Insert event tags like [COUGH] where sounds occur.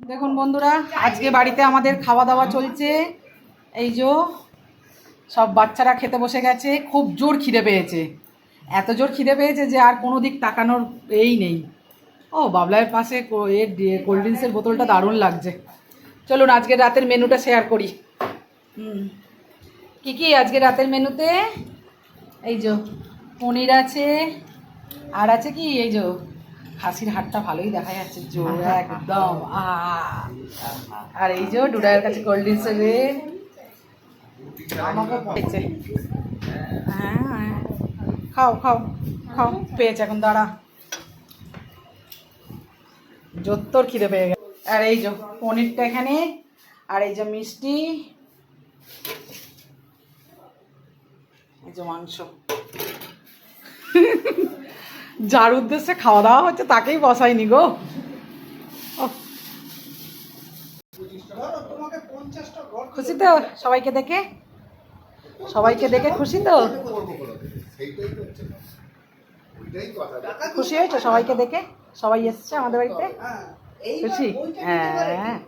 দেখুন বন্ধুরা, আজকে বাড়িতে আমাদের খাওয়া দাওয়া চলছে। এই যে সব বাচ্চারা খেতে বসে গেছে, খুব জোর খিদে পেয়েছে। এত জোর খিদে পেয়েছে যে আর কোনো দিক তাকানোর এই নেই। ও, বাবলাইয়ের পাশে এর কোল্ড ড্রিঙ্কসের বোতলটা দারুণ লাগছে। চলুন আজকে রাতের মেনুটা শেয়ার করি। হুম। কী কী আজকে রাতের মেনুতে? এই যে, পনির আছে, আর আছে কি? এই যে খাসির হাটটা ভালোই দেখা যাচ্ছে জোর [LAUGHS] একদম! আর এই যে ডুডায়ের কাছে কোল্ড ড্রিঙ্কস রে হ্যাঁ। খাও খাও খাও পেয়েছে এখন দাঁড়া। জোত্তর খিদে পেয়ে গেছে। আর এই যে পনিরটা এখানে আর এই যে মিষ্টি। এই যে মাংস। [LAUGHS] যার উদ্দেশ্যে খাওয়া দাওয়া হচ্ছে তাকেই বসাইনি গো। খুশি তো সবাইকে দেখে? সবাইকে দেখে খুশি তো? খুশি হয়েছো সবাইকে দেখে? সবাই এসছে আমাদের বাড়িতে? খুশি? হ্যাঁ।